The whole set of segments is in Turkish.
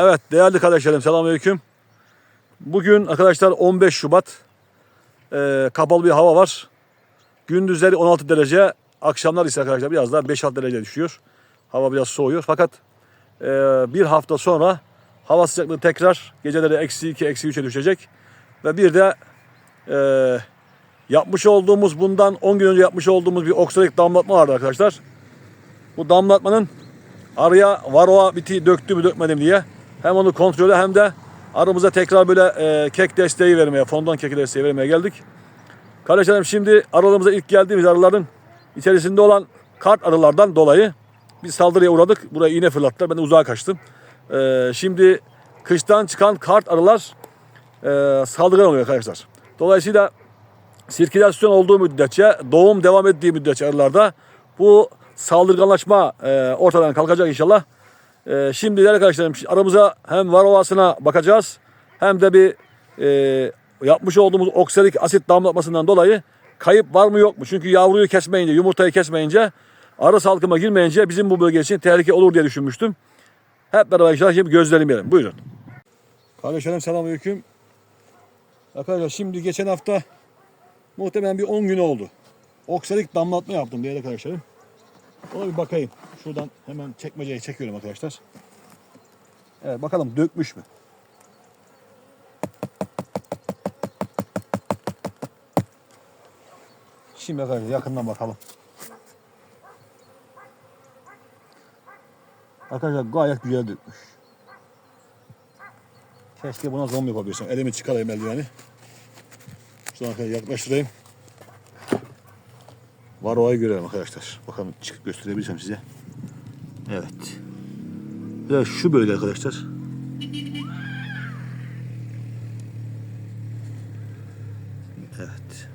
Evet değerli kardeşlerim selamünaleyküm. Bugün arkadaşlar 15 Şubat. Ee, kapalı bir hava var. Gündüzleri 16 derece, akşamlar ise arkadaşlar biraz daha 5-6 derece düşüyor. Hava biraz soğuyor fakat e, bir hafta sonra hava sıcaklığı tekrar geceleri eksi 2, eksi 3'e düşecek. Ve bir de e, yapmış olduğumuz bundan 10 gün önce yapmış olduğumuz bir oksalik damlatma vardı arkadaşlar. Bu damlatmanın araya varoa biti döktü mü dökmedi mi diye hem onu kontrolü hem de aramıza tekrar böyle e, kek desteği vermeye, fondon keki desteği vermeye geldik. Kardeşlerim şimdi aralığımıza ilk geldiğimiz arıların içerisinde olan kart arılardan dolayı bir saldırıya uğradık. Buraya iğne fırlattılar. Ben de uzağa kaçtım. E, şimdi kıştan çıkan kart arılar e, saldırgan oluyor arkadaşlar. Dolayısıyla sirkülasyon olduğu müddetçe, doğum devam ettiği müddetçe arılarda bu saldırganlaşma e, ortadan kalkacak inşallah. E, şimdi değerli arkadaşlarım aramıza hem varovasına bakacağız hem de bir e, yapmış olduğumuz oksalik asit damlatmasından dolayı kayıp var mı yok mu? Çünkü yavruyu kesmeyince, yumurtayı kesmeyince, arı salkıma girmeyince bizim bu bölge için tehlike olur diye düşünmüştüm. Hep beraber inşallah şimdi gözlerim Buyurun. Kardeşlerim selamünaleyküm. Arkadaşlar şimdi geçen hafta muhtemelen bir 10 gün oldu. Oksalik damlatma yaptım değerli arkadaşlarım. Ona bir bakayım. Şuradan hemen çekmeceyi çekiyorum arkadaşlar. Evet bakalım dökmüş mü? Şimdi arkadaşlar yakından bakalım. Arkadaşlar gayet güzel dökmüş. Keşke buna zombi yapabilsem. Elimi çıkarayım eldiveni. Şuradan yaklaştırayım. Varoayı görelim arkadaşlar. Bakalım çıkıp gösterebilirsem size. Evet. Ya şu böyle arkadaşlar. Evet.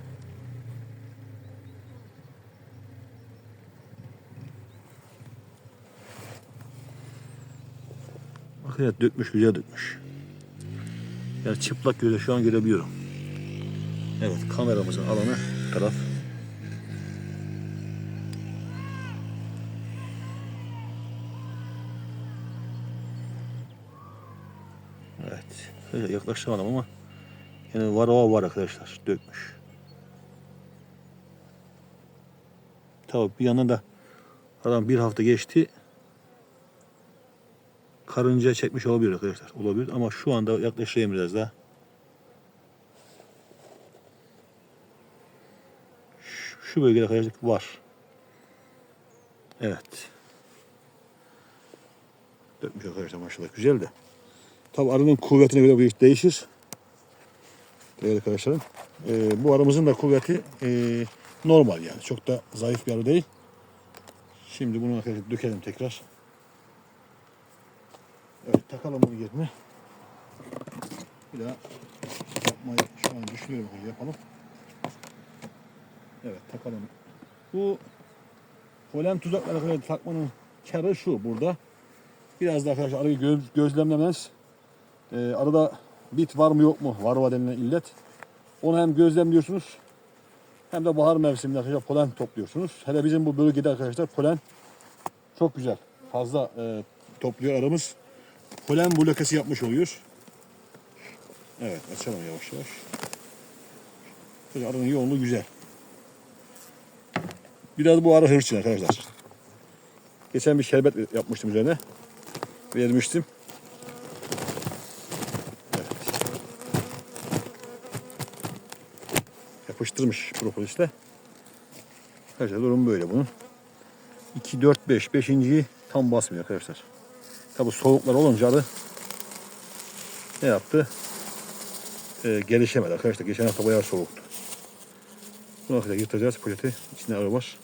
Arkadaşlar dökmüş güzel dökmüş. Yani çıplak göze şu an görebiliyorum. Evet kameramızın alanı taraf. Evet. Şöyle yaklaştıramadım ama yani var o var arkadaşlar. Dökmüş. Tabii bir yandan da adam bir hafta geçti. Karınca çekmiş olabilir arkadaşlar. Olabilir ama şu anda yaklaşayım biraz daha. Şu, şu bölgede arkadaşlar var. Evet. Dökmüş arkadaşlar maşallah güzel de. Tabi arının kuvvetine göre bu iş değişir. Değerli arkadaşlarım. Ee, bu arımızın da kuvveti e, normal yani. Çok da zayıf bir arı değil. Şimdi bunu arkadaşlar dökelim tekrar. Evet takalım bunu yerine. Bir daha yapmayı şu an düşünüyorum. Yapalım. Evet takalım. Bu polen tuzakları takmanın karı şu burada. Biraz da arkadaşlar arayı göz, gözlemlemeniz ee, arada bit var mı yok mu? Varva denilen illet. Onu hem gözlemliyorsunuz hem de bahar mevsiminde arkadaşlar polen topluyorsunuz. Hele bizim bu bölgede arkadaşlar polen çok güzel. Fazla e, topluyor aramız. Polen blokası yapmış oluyor. Evet açalım yavaş yavaş. Böyle arının yoğunluğu güzel. Biraz bu ara hırçın arkadaşlar. Geçen bir şerbet yapmıştım üzerine. Vermiştim. Yapıştırmış propolisle. Arkadaşlar durum böyle bunun. 2, 4, 5. 5. tam basmıyor arkadaşlar. Tabi soğuklar olunca arı ne yaptı? Ee, gelişemedi arkadaşlar. Geçen hafta bayağı soğuktu. Bunu arkadaşlar yırtacağız poşeti. İçinde arı var.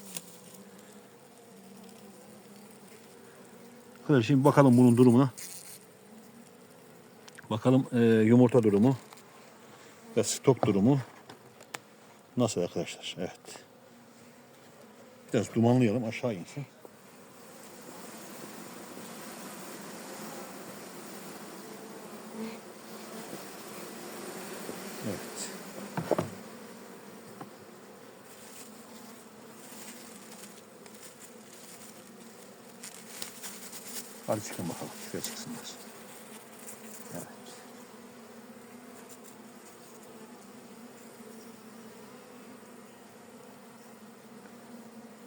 Arkadaşlar şimdi bakalım bunun durumuna. Bakalım e, yumurta durumu stok durumu. Nasıl arkadaşlar? Evet. Biraz dumanlayalım aşağı insin. Evet. Hadi çıkın bakalım. Şuraya çıksınlar.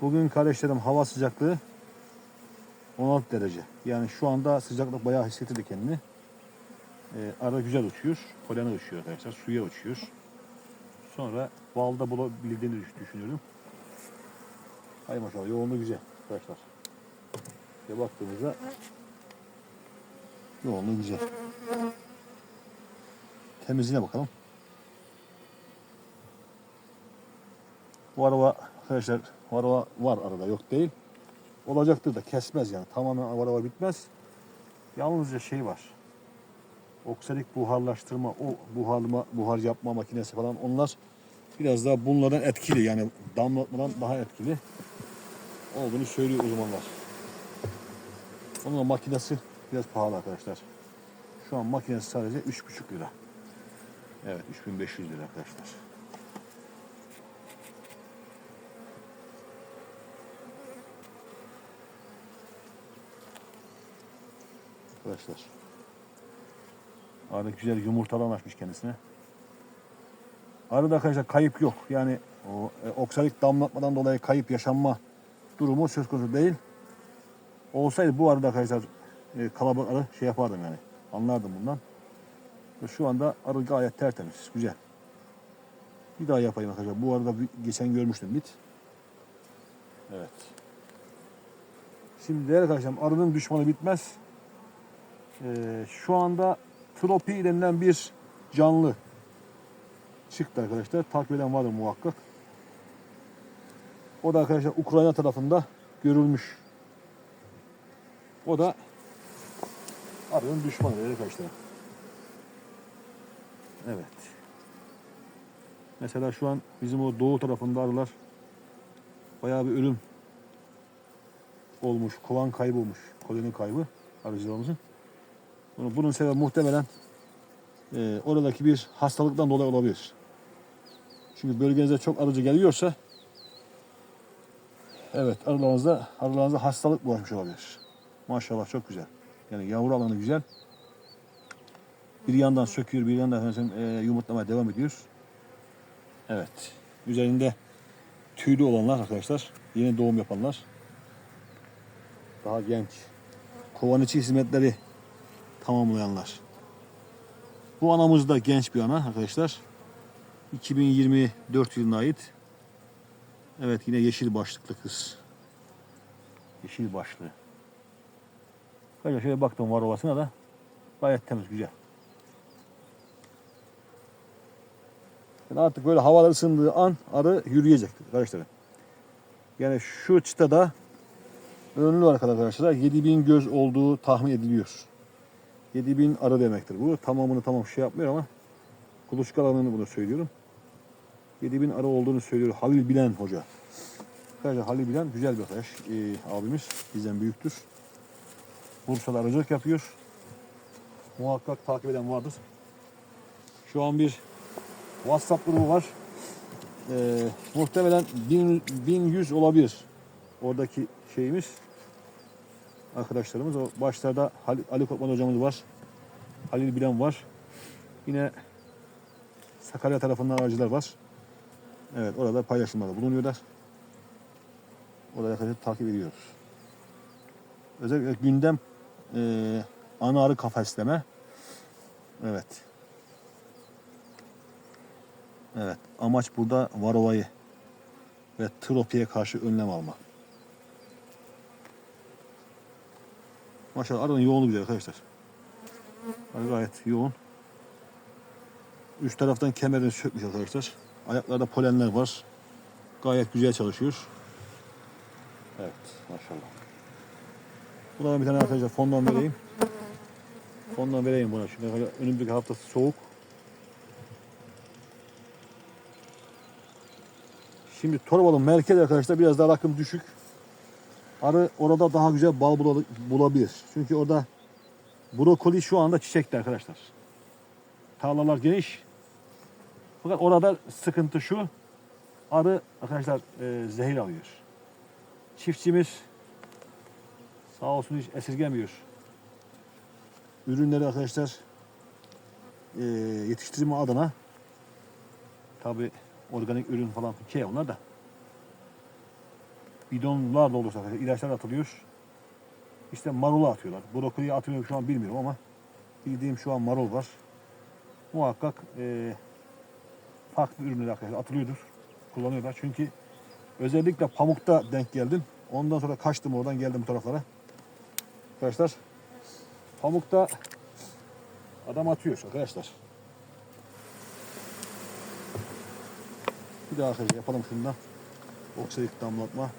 Bugün kardeşlerim hava sıcaklığı 16 derece. Yani şu anda sıcaklık bayağı hissettirdi kendini. Ee, arada güzel uçuyor. Polene uçuyor arkadaşlar. Suya uçuyor. Sonra balda bulabildiğini düş- düşünüyorum. Hay maşallah yoğunluğu güzel arkadaşlar. İşte baktığımızda yoğunluğu güzel. Temizliğine bakalım. Bu araba arkadaşlar araba var arada yok değil. Olacaktır da kesmez yani. Tamamen araba bitmez. Yalnızca şey var. Oksalik buharlaştırma, o buharlama, buhar yapma makinesi falan onlar biraz daha bunlardan etkili yani damlatmadan daha etkili olduğunu söylüyor uzmanlar. Onun makinesi biraz pahalı arkadaşlar. Şu an makinesi sadece 3,5 lira. Evet 3500 lira arkadaşlar. Arkadaşlar. Arada güzel yumurtalar açmış kendisine. Arada arkadaşlar kayıp yok. Yani o e, oksalik damlatmadan dolayı kayıp yaşanma durumu söz konusu değil. Olsaydı bu arada arkadaşlar e, kalabalık arı şey yapardım yani. Anlardım bundan. Ve Şu anda arı gayet tertemiz. Güzel. Bir daha yapayım arkadaşlar. Bu arada geçen görmüştüm bit. Evet. Şimdi değerli arkadaşlarım arının düşmanı bitmez. Ee, şu anda tropi denilen bir canlı çıktı arkadaşlar. Takip eden vardır muhakkak. O da arkadaşlar Ukrayna tarafında görülmüş. O da arının düşmanı arkadaşlar. Evet. Mesela şu an bizim o doğu tarafında arılar bayağı bir ölüm olmuş. Kovan kaybı olmuş. Koloni kaybı arıcılarımızın. Bunu- Bunun sebebi muhtemelen e, oradaki bir hastalıktan dolayı olabilir. Çünkü bölgenize çok arıcı geliyorsa evet arılarınızda, arılarınızda hastalık bulaşmış olabilir. Maşallah çok güzel. Yani yavru alanı güzel. Bir yandan söküyor, bir yandan efendim, e, yumurtlamaya devam ediyor. Evet. Üzerinde tüylü olanlar arkadaşlar, yeni doğum yapanlar. Daha genç. Kovan içi hizmetleri tamamlayanlar. Bu anamız da genç bir ana arkadaşlar. 2024 yılına ait. Evet yine yeşil başlıklı kız. Yeşil başlı. Böyle şöyle baktım var ovasına da gayet temiz güzel. Yani artık böyle havalar ısındığı an arı yürüyecek arkadaşlar. Yani şu çıtada önlü arkadaşlar 7000 göz olduğu tahmin ediliyor. 7000 arı demektir bu. Tamamını tamam şey yapmıyor ama kuluçkalarını bunu söylüyorum. 7000 arı olduğunu söylüyor Halil Bilen hoca. Arkadaşlar Halil Bilen güzel bir arkadaş. Ee, abimiz bizden büyüktür. Bursa'da arıcılık yapıyor. Muhakkak takip eden vardır. Şu an bir WhatsApp grubu var. Ee, muhtemelen 1000, 1100 olabilir. Oradaki şeyimiz arkadaşlarımız. O başlarda Ali, Ali Kopman hocamız var. Halil Bilen var. Yine Sakarya tarafından aracılar var. Evet orada paylaşımlarda bulunuyorlar. Orada arkadaşlar takip ediyoruz. Özellikle gündem e, ana arı kafesleme. Evet. Evet. Amaç burada varovayı ve tropiye karşı önlem almak. Maşallah arının yoğunluğu güzel arkadaşlar. Arı gayet yoğun. Üst taraftan kemerini sökmüş arkadaşlar. Ayaklarda polenler var. Gayet güzel çalışıyor. Evet maşallah. Buna bir tane arkadaşlar fondan vereyim. Fondan vereyim buna. Şimdi önümüzdeki hafta soğuk. Şimdi Torbalı merkez arkadaşlar biraz daha rakım düşük. Arı orada daha güzel bal bula- bulabilir. Çünkü orada brokoli şu anda çiçekte arkadaşlar. Tarlalar geniş. Fakat orada sıkıntı şu. Arı arkadaşlar e, zehir alıyor. Çiftçimiz sağ olsun hiç esirgemiyor. Ürünleri arkadaşlar e, yetiştirme adına tabi organik ürün falan şey onlar da bidonlar dolusu arkadaşlar. ilaçlar atılıyor. İşte marula atıyorlar. Brokoliye atılıyor şu an bilmiyorum ama bildiğim şu an marul var. Muhakkak e, farklı ürünler arkadaşlar atılıyordur. Kullanıyorlar. Çünkü özellikle pamukta denk geldim. Ondan sonra kaçtım oradan geldim bu taraflara. Arkadaşlar pamukta adam atıyor arkadaşlar. Bir daha arkadaşlar yapalım şundan. Oksalit damlatma.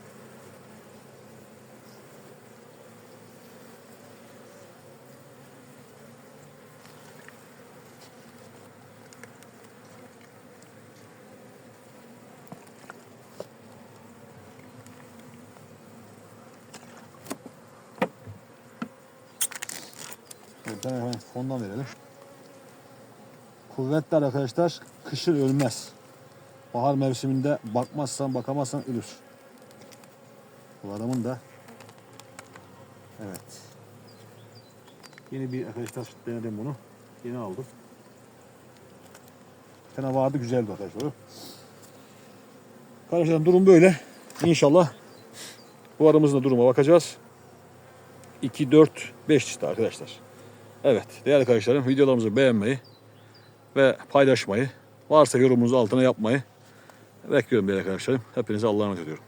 Buradan hemen fondan verelim. Kuvvetli arkadaşlar kışın ölmez. Bahar mevsiminde bakmazsan bakamazsan ölür. Bu adamın da evet. Yeni bir arkadaşlar denedim bunu. Yeni aldım. Fena vardı güzeldi arkadaşlar. Arkadaşlar durum böyle. İnşallah bu aramızın da duruma bakacağız. 2, 4, 5 çıktı arkadaşlar. Evet değerli arkadaşlarım videolarımızı beğenmeyi ve paylaşmayı varsa yorumunuz altına yapmayı bekliyorum değerli arkadaşlarım. Hepinize Allah'a emanet ediyorum.